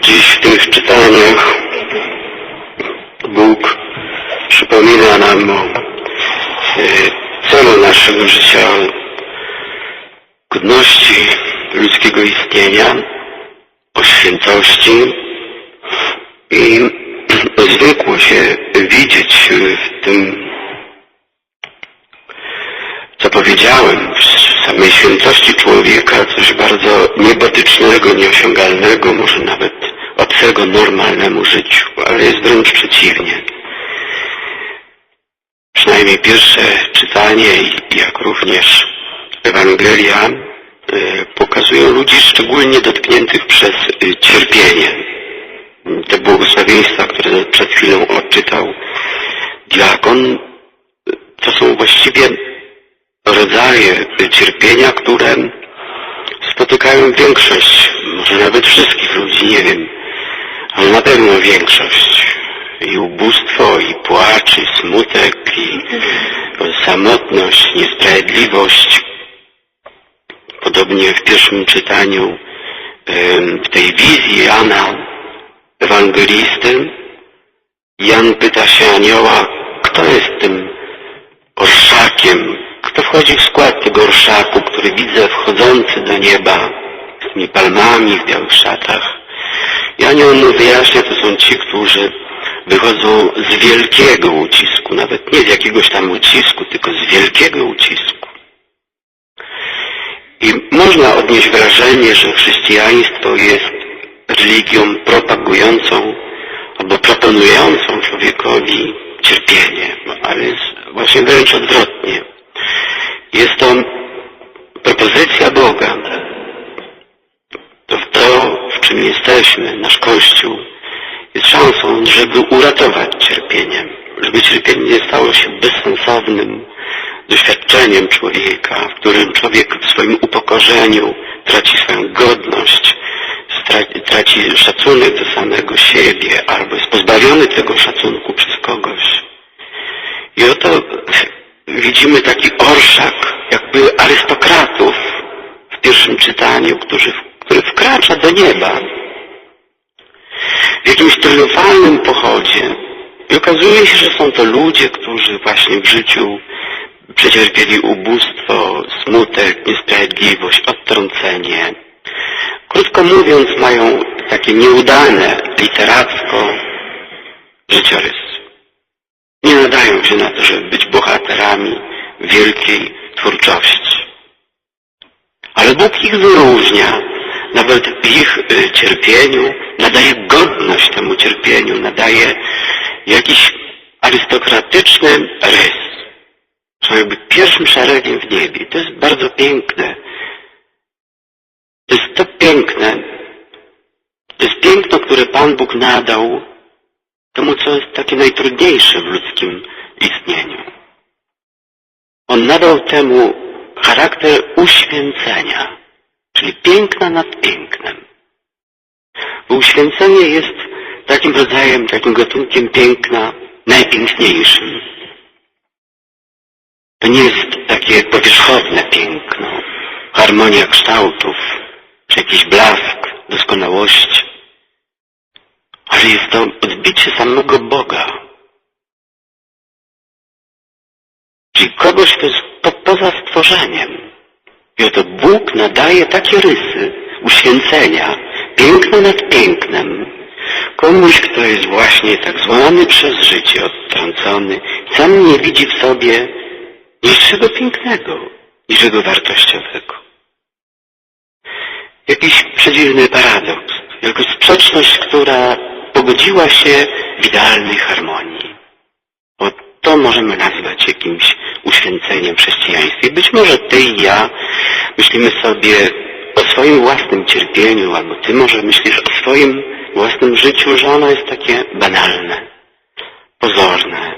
dziś w tych czytaniach Bóg przypomina nam o e, celu naszego życia, godności ludzkiego istnienia, o świętości i zwykło się widzieć w tym, co powiedziałem, samej świętości człowieka coś bardzo niebotycznego, nieosiągalnego, może nawet obcego normalnemu życiu, ale jest wręcz przeciwnie. Przynajmniej pierwsze czytanie, jak również Ewangelia y, pokazują ludzi szczególnie dotkniętych przez y, cierpienie. Te błogosławieństwa, które przed chwilą odczytał diakon, to są właściwie rodzaje cierpienia, które spotykają większość, może nawet wszystkich ludzi, nie wiem, ale na pewno większość. I ubóstwo, i płacz, i smutek, i samotność, niesprawiedliwość. Podobnie w pierwszym czytaniu w tej wizji Jana, ewangelisty, Jan pyta się anioła, kto jest tym orszakiem, kto wchodzi w skład tego orszaku, który widzę wchodzący do nieba z tymi palmami w białych szatach. I anioł mu wyjaśnia, to są ci, którzy wychodzą z wielkiego ucisku, nawet nie z jakiegoś tam ucisku, tylko z wielkiego ucisku. I można odnieść wrażenie, że chrześcijaństwo jest religią propagującą albo proponującą człowiekowi cierpienie, ale jest właśnie wręcz odwrotnie. Jest to propozycja Boga. To, to, w czym jesteśmy, nasz Kościół, jest szansą, żeby uratować cierpienie, żeby cierpienie nie stało się bezsensownym doświadczeniem człowieka, w którym człowiek w swoim upokorzeniu traci swoją godność, traci szacunek do samego siebie, albo jest pozbawiony tego szacunku przez kogoś. I oto widzimy taki orszak jakby arystokratów w pierwszym czytaniu, który, który wkracza do nieba w jakimś triumfalnym pochodzie. I okazuje się, że są to ludzie, którzy właśnie w życiu przecierpieli ubóstwo, smutek, niesprawiedliwość, odtrącenie. Krótko mówiąc, mają takie nieudane literacko życiorysy. Nie nadają się na to, żeby być bohaterami wielkiej twórczości. Ale Bóg ich wyróżnia, nawet w ich y, cierpieniu, nadaje godność temu cierpieniu, nadaje jakiś arystokratyczny rys. Są jakby pierwszym szeregiem w niebie. To jest bardzo piękne. To jest to piękne. To jest piękno, które Pan Bóg nadał temu, co jest takie najtrudniejsze w ludzkim istnieniu. On nadał temu charakter uświęcenia, czyli piękna nad pięknem. Bo uświęcenie jest takim rodzajem, takim gatunkiem piękna najpiękniejszym. To nie jest takie powierzchowne piękno, harmonia kształtów, czy jakiś blask doskonałości, ale jest to odbicie samego Boga. Czyli kogoś, kto jest po, poza stworzeniem. I oto Bóg nadaje takie rysy uświęcenia, piękno nad pięknem, komuś, kto jest właśnie tak złamany przez życie, odtrącony, sam nie widzi w sobie niczego pięknego, niczego wartościowego. Jakiś przedziwny paradoks, jakaś sprzeczność, która pogodziła się w idealnej harmonii. Bo to możemy nazwać jakimś uświęceniem w chrześcijaństwie. Być może ty i ja myślimy sobie o swoim własnym cierpieniu, albo ty może myślisz o swoim własnym życiu, że ono jest takie banalne, pozorne,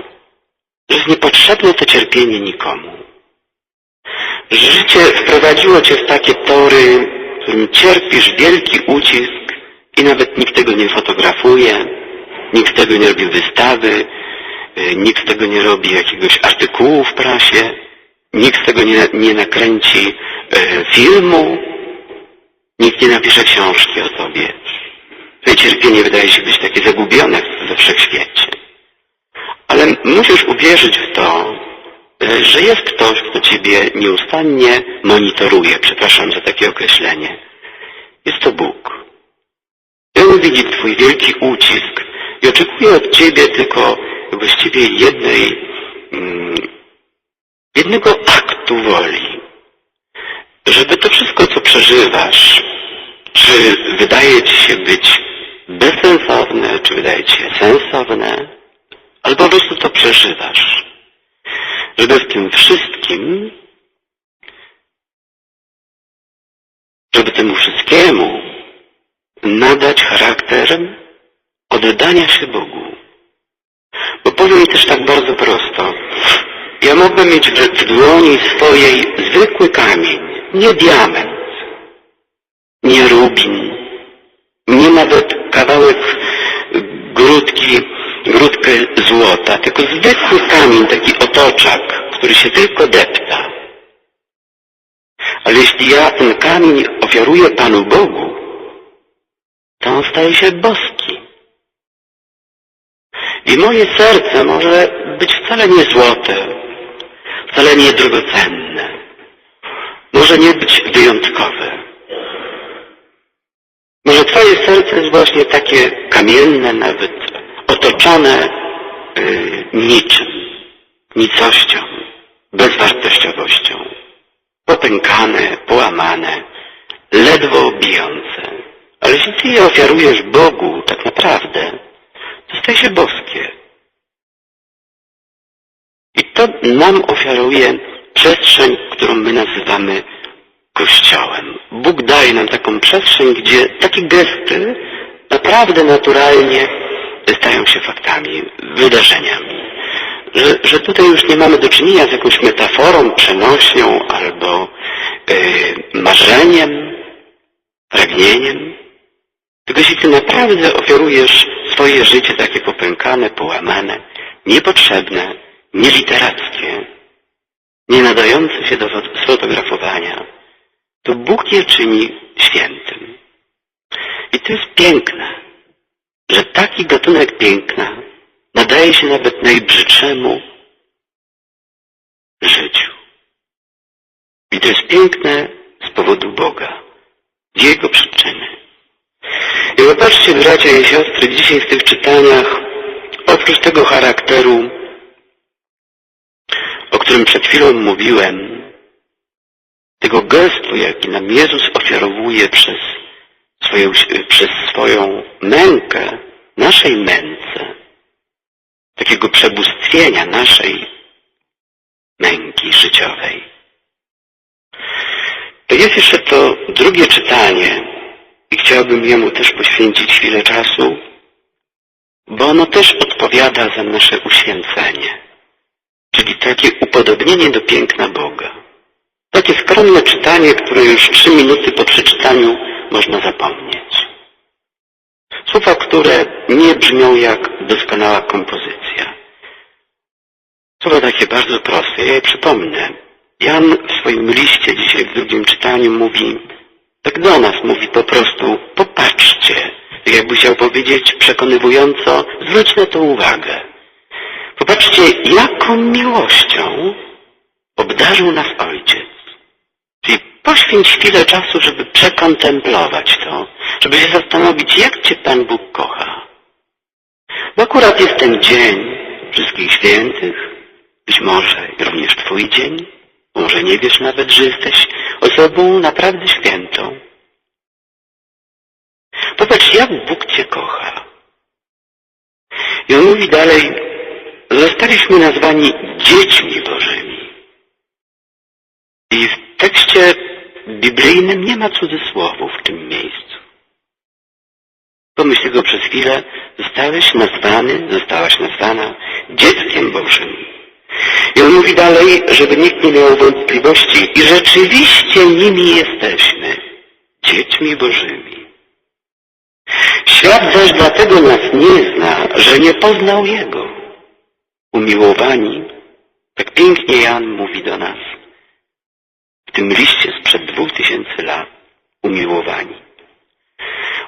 że jest niepotrzebne to cierpienie nikomu. Życie wprowadziło cię w takie tory, w którym cierpisz wielki ucisk i nawet nikt tego nie fotografuje, nikt tego nie robi wystawy, nikt tego nie robi jakiegoś artykułu w prasie, nikt tego nie, nie nakręci e, filmu, nikt nie napisze książki o tobie. Twoje cierpienie wydaje się być takie zagubione we wszechświecie. Ale musisz uwierzyć w to, e, że jest ktoś, kto Ciebie nieustannie monitoruje, przepraszam za takie określenie. Jest to Bóg. On widzi Twój wielki ucisk i oczekuje od Ciebie tylko właściwie jednej, mm, jednego aktu woli. Żeby to wszystko, co przeżywasz, czy wydaje Ci się być bezsensowne, czy wydaje Ci się sensowne, ale po prostu to przeżywasz. Żeby w tym wszystkim, żeby temu wszystkiemu nadać charakter oddania się Bogu. Bo powiem też tak bardzo prosto. Ja mogę mieć w, w dłoni swojej zwykły kamień, nie diament, nie rubin, nie nawet kawałek grudki, grudkę złota, tylko zwykły kamień, taki otoczak, który się tylko depta. Ale jeśli ja ten kamień ofiaruję Panu Bogu, to on staje się boski. I moje serce może być wcale nie złote, wcale nie drogocenne, może nie być wyjątkowe. Może Twoje serce jest właśnie takie kamienne, nawet otoczone yy, niczym, nicością, bezwartościowością, popękane, połamane, ledwo bijące. Ale jeśli Ty je ofiarujesz Bogu tak naprawdę, to staje się boskie. I to nam ofiaruje przestrzeń, którą my nazywamy Kościołem. Bóg daje nam taką przestrzeń, gdzie takie gesty naprawdę naturalnie stają się faktami, wydarzeniami. Że, że tutaj już nie mamy do czynienia z jakąś metaforą, przenośnią albo yy, marzeniem, pragnieniem. Jeśli Ty naprawdę ofiarujesz swoje życie takie popękane, połamane, niepotrzebne, nieliterackie, nie nadające się do sfotografowania, to Bóg je czyni świętym. I to jest piękne, że taki gatunek piękna nadaje się nawet najbrzydszemu życiu. I to jest piękne z powodu Boga, z Jego przyczyny. I popatrzcie, bracia i siostry, dzisiaj w tych czytaniach, oprócz tego charakteru, o którym przed chwilą mówiłem, tego gestu, jaki nam Jezus ofiarowuje przez swoją, przez swoją mękę, naszej męce, takiego przebóstwienia naszej męki życiowej. To jest jeszcze to drugie czytanie chciałbym jemu też poświęcić chwilę czasu, bo ono też odpowiada za nasze uświęcenie, czyli takie upodobnienie do piękna Boga. Takie skromne czytanie, które już trzy minuty po przeczytaniu można zapomnieć. Słowa, które nie brzmią jak doskonała kompozycja. Słowa takie bardzo proste. Ja je przypomnę. Jan w swoim liście dzisiaj w drugim czytaniu mówi, tak do nas mówi po prostu, popatrzcie, jakby chciał powiedzieć przekonywująco, zwróć na to uwagę. Popatrzcie, jaką miłością obdarzył nas Ojciec. Czyli poświęć chwilę czasu, żeby przekontemplować to, żeby się zastanowić, jak Cię Pan Bóg kocha. Bo akurat jest ten dzień wszystkich świętych, być może również Twój dzień, może nie wiesz nawet, że jesteś osobą naprawdę świętą. Popatrz, jak Bóg Cię kocha. I on mówi dalej, zostaliśmy nazwani dziećmi Bożymi. I w tekście biblijnym nie ma cudzysłowów w tym miejscu. Pomyśl go przez chwilę, zostałeś nazwany, zostałaś nazwana dzieckiem Bożym. I on mówi dalej, żeby nikt nie miał wątpliwości i rzeczywiście nimi jesteśmy, dziećmi Bożymi. Świat zaś dlatego nas nie zna, że nie poznał Jego. Umiłowani, tak pięknie Jan mówi do nas, w tym liście sprzed dwóch tysięcy lat, umiłowani.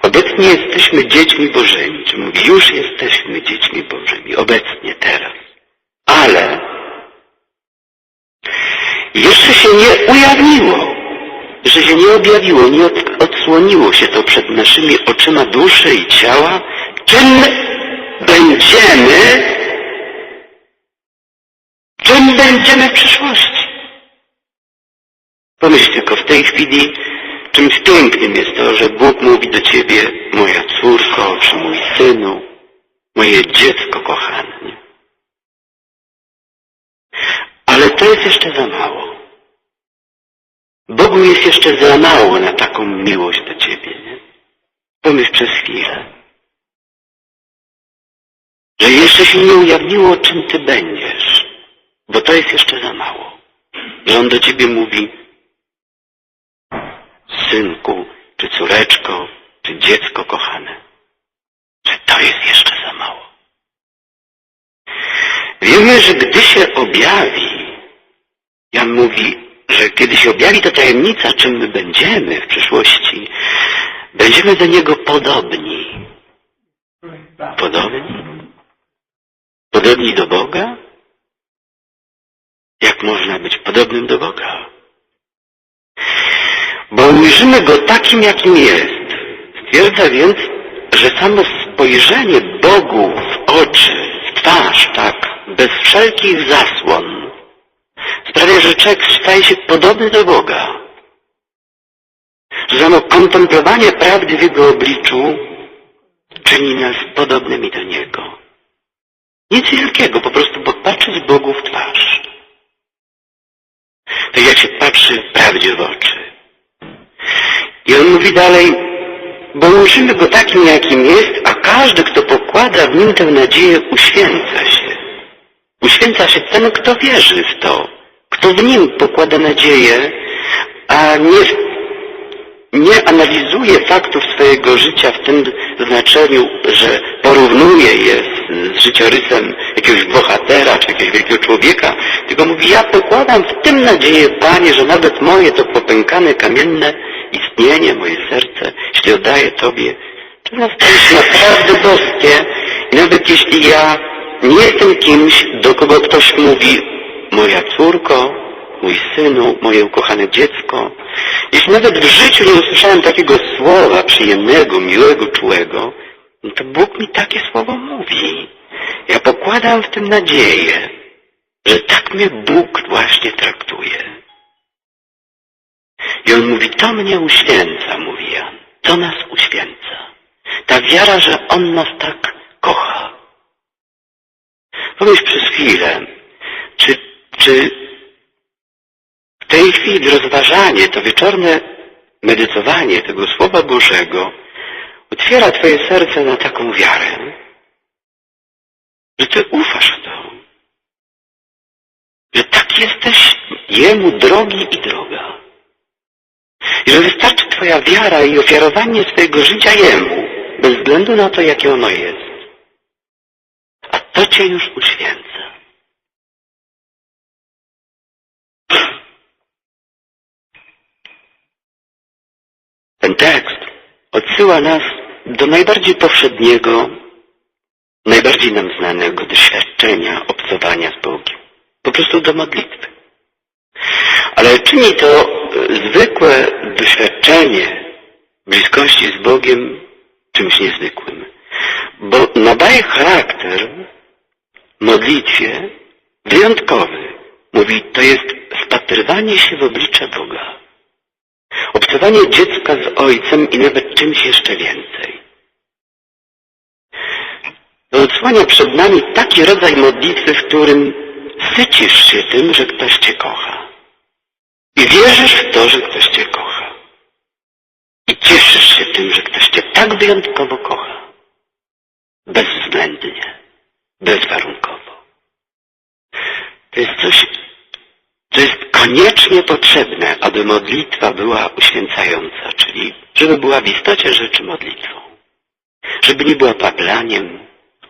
Obecnie jesteśmy dziećmi Bożymi, czy mówi, już jesteśmy dziećmi Bożymi, obecnie, teraz. Ale jeszcze się nie ujawniło, że się nie objawiło, nie od, odsłoniło się to przed naszymi oczyma duszy i ciała, czym będziemy, czym będziemy w przyszłości. Pomyśl tylko w tej chwili, czymś pięknym jest to, że Bóg mówi do ciebie, moja córko, czy mój synu, moje dziecko kochane. Ale to jest jeszcze za mało. Bogu jest jeszcze za mało na taką miłość do ciebie. Nie? Pomyśl przez chwilę. Że jeszcze się nie ujawniło, czym ty będziesz. Bo to jest jeszcze za mało. Że On do ciebie mówi, synku, czy córeczko, czy dziecko kochane, że to jest jeszcze za mało. Wiemy, że gdy się objawi, Jan mówi, że kiedy się objawi ta tajemnica, czym my będziemy w przyszłości, będziemy do Niego podobni. Podobni? Podobni do Boga? Jak można być podobnym do Boga? Bo ujrzymy Go takim, jakim jest. Stwierdza więc, że samo spojrzenie Bogu w oczy, w twarz, tak, bez wszelkich zasłon, sprawia, że człowiek staje się podobny do Boga. Że samo kontemplowanie prawdy w Jego obliczu czyni nas podobnymi do Niego. Nic wielkiego, po prostu popatrzeć Bogu w twarz. Tak jak się patrzy prawdzie w oczy. I on mówi dalej, bo ujrzymy Go takim, jakim jest, a każdy, kto pokłada w Nim tę nadzieję, uświęca się. Uświęca się ten, kto wierzy w to, kto w Nim pokłada nadzieję, a nie, nie analizuje faktów swojego życia w tym znaczeniu, że porównuje je z, z życiorysem jakiegoś bohatera czy jakiegoś wielkiego człowieka, tylko mówi, ja pokładam w tym nadzieję, Panie, że nawet moje to popękane, kamienne istnienie, moje serce, jeśli oddaję Tobie, to nastaje naprawdę boskie. I nawet jeśli ja nie jestem kimś, do kogo ktoś mówi, moja córko, mój synu, moje ukochane dziecko, jeśli nawet w życiu nie usłyszałem takiego słowa przyjemnego, miłego, czułego, no to Bóg mi takie słowo mówi. Ja pokładam w tym nadzieję, że tak mnie Bóg właśnie traktuje. I on mówi, to mnie uświęca, mówi Jan. To nas uświęca. Ta wiara, że On nas tak kocha. Pomyśl przez chwilę, czy, czy w tej chwili rozważanie, to wieczorne medytowanie tego Słowa Bożego otwiera Twoje serce na taką wiarę, że Ty ufasz w to, że tak jesteś Jemu drogi i droga. I że wystarczy Twoja wiara i ofiarowanie swojego życia Jemu, bez względu na to, jakie ono jest. A to Cię już uświęca. Ten tekst odsyła nas do najbardziej powszedniego, najbardziej nam znanego doświadczenia obcowania z Bogiem. Po prostu do modlitwy. Ale czyni to zwykłe doświadczenie bliskości z Bogiem czymś niezwykłym. Bo nadaje charakter modlitwie wyjątkowy. Mówi, to jest wpatrywanie się w oblicze Boga. Obcowanie dziecka z ojcem i nawet czymś jeszcze więcej. To odsłania przed nami taki rodzaj modlitwy, w którym sycisz się tym, że ktoś Cię kocha. I wierzysz w to, że ktoś Cię kocha. I cieszysz się tym, że ktoś Cię tak wyjątkowo kocha. Bezwzględnie, bezwarunkowo. To jest coś, co jest koniecznie potrzebne, aby modlitwa była uświęcająca, czyli żeby była w istocie rzeczy modlitwą. Żeby nie była paplaniem,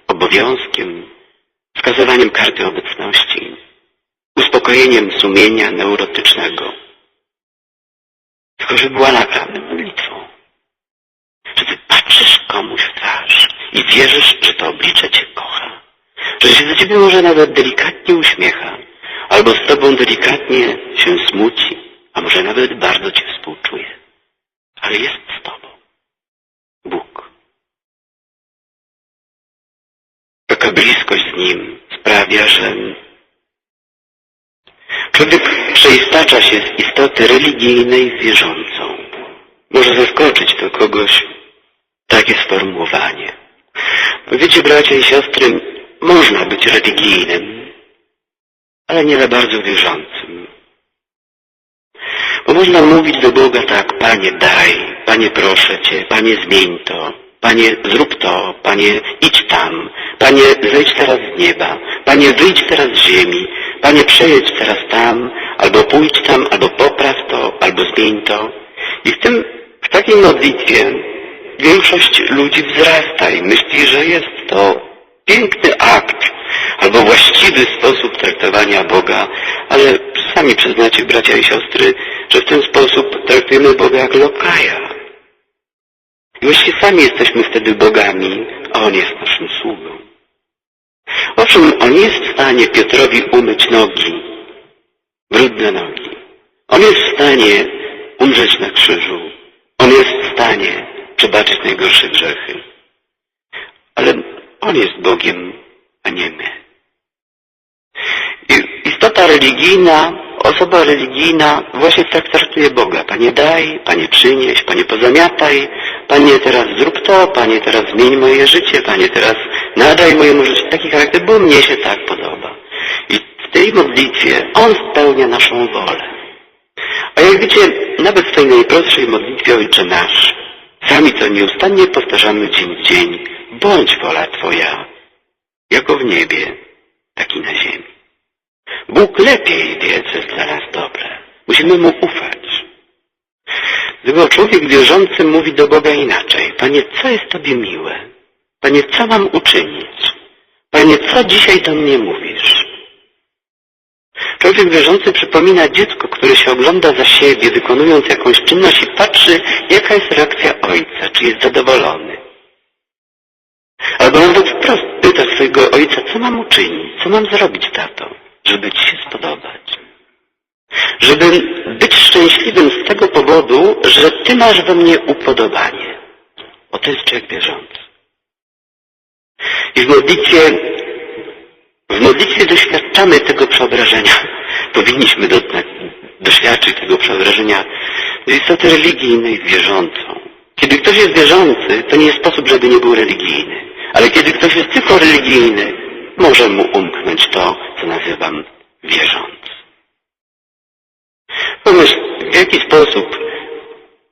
obowiązkiem, wskazywaniem karty obecności, uspokojeniem sumienia neurotycznego, tylko żeby była naprawdę modlitwą. Żeby patrzeć i wierzysz, że to oblicze Cię kocha, że się do Ciebie może nawet delikatnie uśmiecha, albo z Tobą delikatnie się smuci, a może nawet bardzo Cię współczuje, ale jest z Tobą. Bóg. Taka bliskość z Nim sprawia, że człowiek przeistacza się z istoty religijnej w wierzącą. Może zaskoczyć to kogoś takie sformułowanie. Wiecie, bracia i siostry, można być religijnym, ale nie za bardzo wierzącym. Bo można mówić do Boga tak, Panie daj, Panie proszę Cię, Panie zmień to, Panie zrób to, Panie idź tam, Panie zejdź teraz z nieba, Panie wyjdź teraz z ziemi, Panie przejedź teraz tam, albo pójdź tam, albo popraw to, albo zmień to. I w tym, w takiej modlitwie większość ludzi wzrasta i myśli, że jest to piękny akt albo właściwy sposób traktowania Boga, ale sami przyznacie, bracia i siostry, że w ten sposób traktujemy Boga jak lokaja. I sami jesteśmy wtedy bogami, a On jest naszym sługą. Owszem, On jest w stanie Piotrowi umyć nogi, brudne nogi. On jest w stanie umrzeć na krzyżu. On jest w stanie przebaczyć najgorsze grzechy. Ale On jest Bogiem, a nie my. Istota religijna, osoba religijna właśnie tak traktuje Boga. Panie daj, Panie przynieś, Panie pozamiataj, Panie teraz zrób to, Panie teraz zmień moje życie, Panie teraz nadaj mojemu życiu taki charakter, bo mnie się tak podoba. I w tej modlitwie On spełnia naszą wolę. A jak wiecie, nawet w tej najprostszej modlitwie Ojcze Nasz, sami to nieustannie powtarzamy dzień w dzień, bądź wola Twoja, jako w niebie, tak i na ziemi. Bóg lepiej wie, co jest dla nas dobre. Musimy Mu ufać. Gdyby człowiek wierzący mówi do Boga inaczej, Panie, co jest Tobie miłe? Panie, co mam uczynić? Panie, co dzisiaj do mnie mówisz? Człowiek wierzący przypomina dziecko, które się ogląda za siebie, wykonując jakąś czynność i patrzy, jaka jest reakcja ojca, czy jest zadowolony. Albo nawet wprost pyta swojego ojca, co mam uczynić, co mam zrobić, tato, żeby Ci się spodobać. Żeby być szczęśliwym z tego powodu, że Ty masz we mnie upodobanie. Bo to jest człowiek wierzący. I w modlitwie, w modlitwie doświadczamy tego przeobrażenia. Powinniśmy doznać, doświadczyć tego przeobrażenia istoty religijnej wierzącą. Kiedy ktoś jest wierzący, to nie jest sposób, żeby nie był religijny. Ale kiedy ktoś jest tylko religijny, może mu umknąć to, co nazywam wierzący. Pomyśl, w jaki sposób,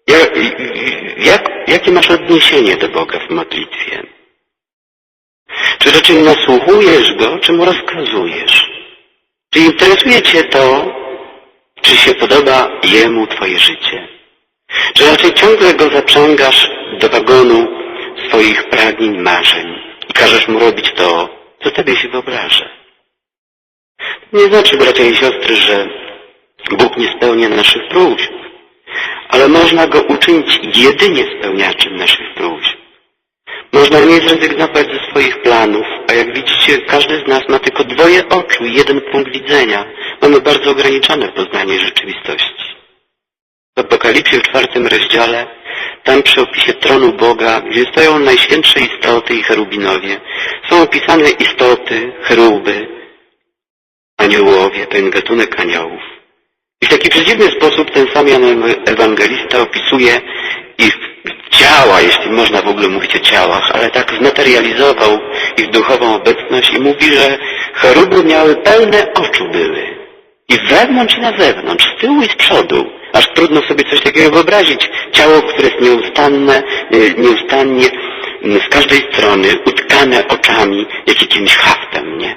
jak, jak, jakie masz odniesienie do Boga w modlitwie? Czy raczej nasłuchujesz Go, czy Mu rozkazujesz? Czy interesuje Cię to, czy się podoba Jemu Twoje życie? Czy raczej ciągle Go zaprzęgasz do wagonu swoich pragnień, marzeń i każesz Mu robić to, co Tobie się wyobraża? Nie znaczy, bracia i siostry, że Bóg nie spełnia naszych próśb, ale można Go uczynić jedynie spełniaczem naszych próśb. Można nie zrezygnować ze swoich planów, a jak widzicie, każdy z nas ma tylko dwoje oczu i jeden punkt widzenia. Mamy bardzo ograniczone poznanie rzeczywistości. W Apokalipsie w czwartym rozdziale, tam przy opisie tronu Boga, gdzie stoją najświętsze istoty i cherubinowie, są opisane istoty, cheruby, aniołowie, ten gatunek aniołów. I w taki przedziwny sposób ten sam Jan Ewangelista opisuje ich ciała, jeśli można w ogóle mówić o ciałach, ale tak zmaterializował ich duchową obecność i mówi, że cheruby miały pełne oczu były. I wewnątrz i na zewnątrz, z tyłu i z przodu. Aż trudno sobie coś takiego wyobrazić. Ciało, które jest nieustanne, nieustannie z każdej strony utkane oczami, jak jakimś haftem, nie?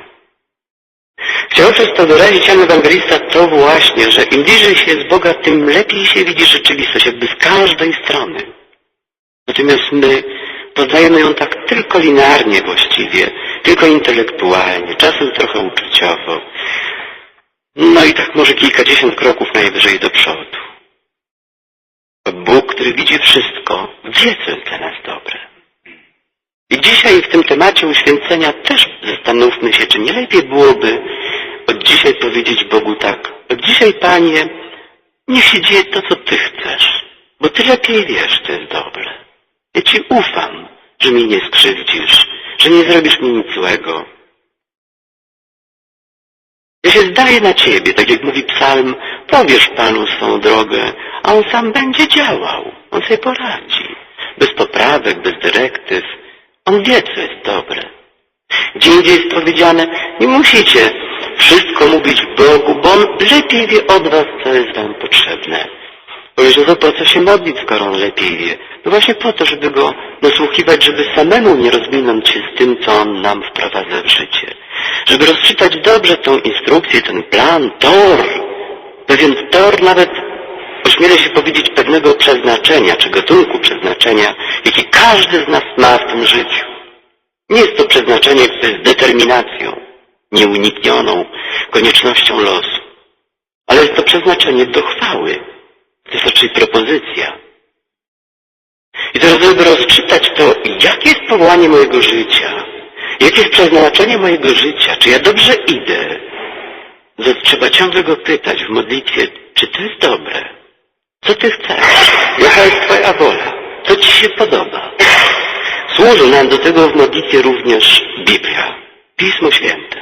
Chciał przez to wyrazić Jan Ewangelista to właśnie, że im bliżej się jest Boga, tym lepiej się widzi rzeczywistość, jakby z każdej strony. Natomiast my poznajemy ją tak tylko linearnie właściwie, tylko intelektualnie, czasem trochę uczuciowo. No i tak może kilkadziesiąt kroków najwyżej do przodu. Bóg, który widzi wszystko, wie, co jest dla nas dobre. I dzisiaj w tym temacie uświęcenia też zastanówmy się, czy nie lepiej byłoby od dzisiaj powiedzieć Bogu tak. Od dzisiaj, Panie, niech się dzieje to, co Ty chcesz, bo Ty lepiej wiesz, co jest dobre. Ja Ci ufam, że mnie nie skrzywdzisz, że nie zrobisz mi nic złego. Ja się zdaję na Ciebie, tak jak mówi psalm, powiesz Panu swą drogę, a On sam będzie działał. On sobie poradzi. Bez poprawek, bez dyrektyw. On wie, co jest dobre. Gdzie indziej jest powiedziane, nie musicie wszystko mówić Bogu, bo On lepiej wie od Was, co jest Wam potrzebne. Powiesz, no to po co się modlić, skoro On lepiej wie? No właśnie po to, żeby Go nasłuchiwać, żeby samemu nie rozminąć się z tym, co On nam wprowadza w życie. Żeby rozczytać dobrze tą instrukcję, ten plan, tor. Pewien tor nawet, ośmielę się powiedzieć, pewnego przeznaczenia, czy gatunku przeznaczenia, jaki każdy z nas ma w tym życiu. Nie jest to przeznaczenie, które jest determinacją, nieuniknioną koniecznością losu, ale jest to przeznaczenie do chwały. To jest raczej propozycja. I teraz, żeby rozczytać to, jakie jest powołanie mojego życia, jakie jest przeznaczenie mojego życia, czy ja dobrze idę, to trzeba ciągle go pytać w modlitwie, czy to jest dobre? Co Ty chcesz? Jaka jest Twoja wola? Co Ci się podoba? Służy nam do tego w modlitwie również Biblia, Pismo Święte.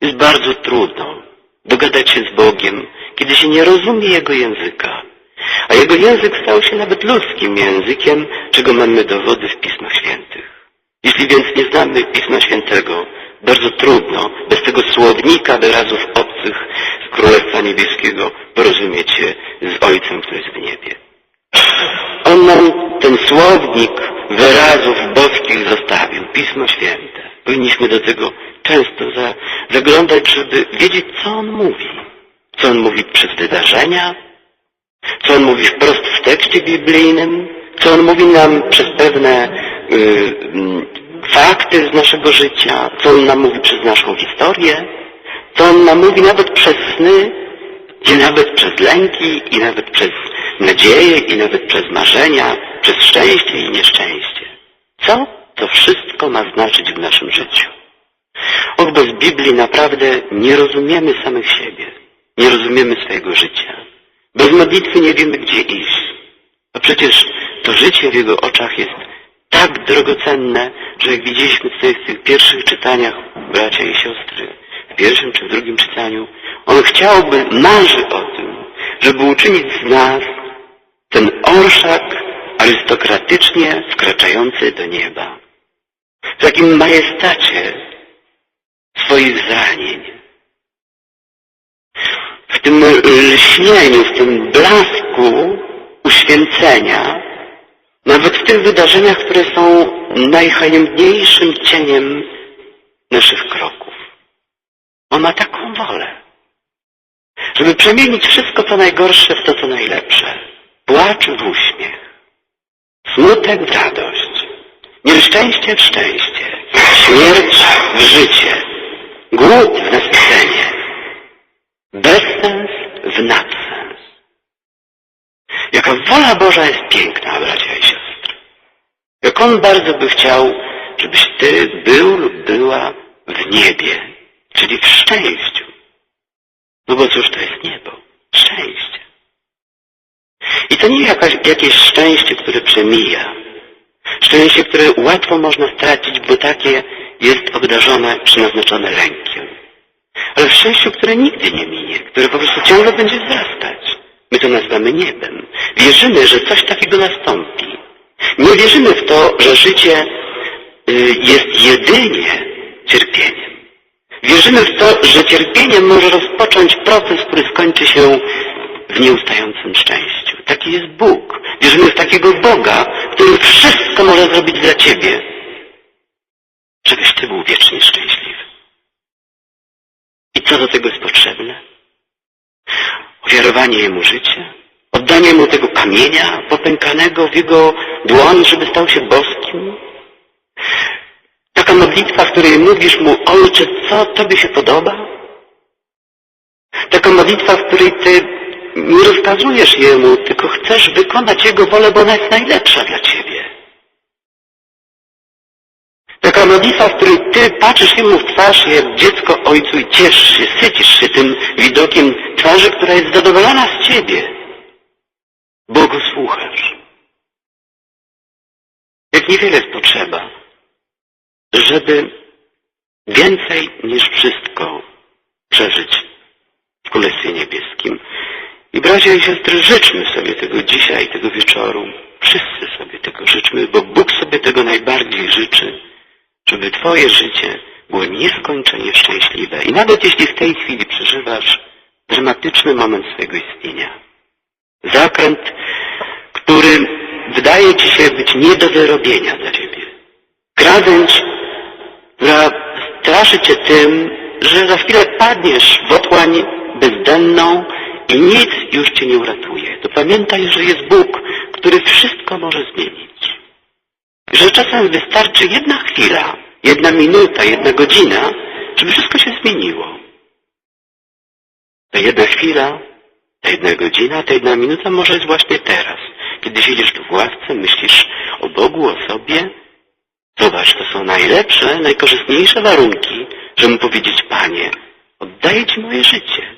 Jest bardzo trudno dogadać się z Bogiem, kiedy się nie rozumie Jego języka. A Jego język stał się nawet ludzkim językiem, czego mamy dowody w Pismach Świętych. Jeśli więc nie znamy Pisma Świętego, bardzo trudno bez tego słownika wyrazów obcych z Królestwa Niebieskiego porozumieć się z Ojcem, który jest w niebie. On nam ten słownik wyrazów boskich zostawił, Pismo Święte. Powinniśmy do tego często za, zaglądać, żeby wiedzieć, co On mówi. Co On mówi przez wydarzenia, co On mówi wprost w tekście biblijnym, co On mówi nam przez pewne fakty z naszego życia, co On nam mówi przez naszą historię, co On nam mówi nawet przez sny, i nawet przez lęki, i nawet przez nadzieję, i nawet przez marzenia, przez szczęście i nieszczęście. Co to wszystko ma znaczyć w naszym życiu? Och, bez Biblii naprawdę nie rozumiemy samych siebie, nie rozumiemy swojego życia. Bez modlitwy nie wiemy, gdzie iść. A przecież to życie w Jego oczach jest tak drogocenne, że jak widzieliśmy tutaj w tych pierwszych czytaniach, bracia i siostry, w pierwszym czy w drugim czytaniu, On chciałby, marzy o tym, żeby uczynić z nas ten orszak arystokratycznie wkraczający do nieba. W takim majestacie swoich zranień. W tym lśnieniu, w tym blasku uświęcenia, nawet w tych wydarzeniach, które są najhaniebniejszym cieniem naszych kroków. On ma taką wolę, żeby przemienić wszystko, co najgorsze w to, co najlepsze. Płacz w uśmiech, smutek w radość, nieszczęście w szczęście, śmierć w życie, głód w nasycenie, bezsens w nadsens. Jaka wola Boża jest piękna, siostry. Jak On bardzo by chciał, żebyś Ty był lub była w niebie, czyli w szczęściu. No bo cóż to jest niebo? Szczęście. I to nie jakaś, jakieś szczęście, które przemija. Szczęście, które łatwo można stracić, bo takie jest obdarzone czy naznaczone lękiem. Ale w szczęściu, które nigdy nie minie, które po prostu ciągle będzie wzrastać. My to nazywamy niebem. Wierzymy, że coś takiego nastąpi. Nie wierzymy w to, że życie y, jest jedynie cierpieniem. Wierzymy w to, że cierpieniem może rozpocząć proces, który skończy się w nieustającym szczęściu. Taki jest Bóg. Wierzymy w takiego Boga, który wszystko może zrobić dla Ciebie, żebyś Ty był wiecznie szczęśliwy. I co do tego jest potrzebne? Ofiarowanie Jemu życia, oddanie Mu tego kamienia popękanego w Jego dłoń, żeby stał się boskim. Taka modlitwa, w której mówisz Mu, Ojcze, co Tobie się podoba? Taka modlitwa, w której Ty nie rozkazujesz Jemu, tylko chcesz wykonać Jego wolę, bo ona jest najlepsza dla Ciebie. modlitwa, w której Ty patrzysz Jemu w twarz jak dziecko Ojcu i cieszysz się, sycisz się tym widokiem twarzy, która jest zadowolona z Ciebie. Bo Go słuchasz. Jak niewiele jest potrzeba, żeby więcej niż wszystko przeżyć w Królestwie Niebieskim. I bracia i siostry, życzmy sobie tego dzisiaj, tego wieczoru. Wszyscy sobie tego życzmy, bo Bóg sobie tego najbardziej życzy, żeby Twoje życie było nieskończenie szczęśliwe. I nawet jeśli w tej chwili przeżywasz dramatyczny moment swojego istnienia, zakręt, który wydaje Ci się być nie do wyrobienia dla Ciebie, krawędź, która straszy Cię tym, że za chwilę padniesz w otłań bezdenną i nic już Cię nie uratuje. To pamiętaj, że jest Bóg, który wszystko może zmienić. Że czasem wystarczy jedna chwila, jedna minuta, jedna godzina, żeby wszystko się zmieniło. Ta jedna chwila, ta jedna godzina, ta jedna minuta może jest właśnie teraz. Kiedy siedzisz tu w ławce, myślisz o Bogu, o sobie. Zobacz, to są najlepsze, najkorzystniejsze warunki, żeby powiedzieć, Panie, oddaję Ci moje życie.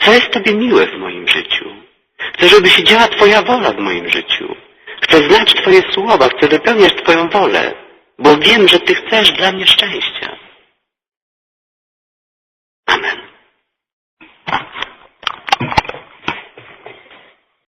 Co jest Tobie miłe w moim życiu? Chcę, żeby się działa Twoja wola w moim życiu. Chcę znać Twoje słowa, chcę wypełniać Twoją wolę, bo wiem, że Ty chcesz dla mnie szczęścia.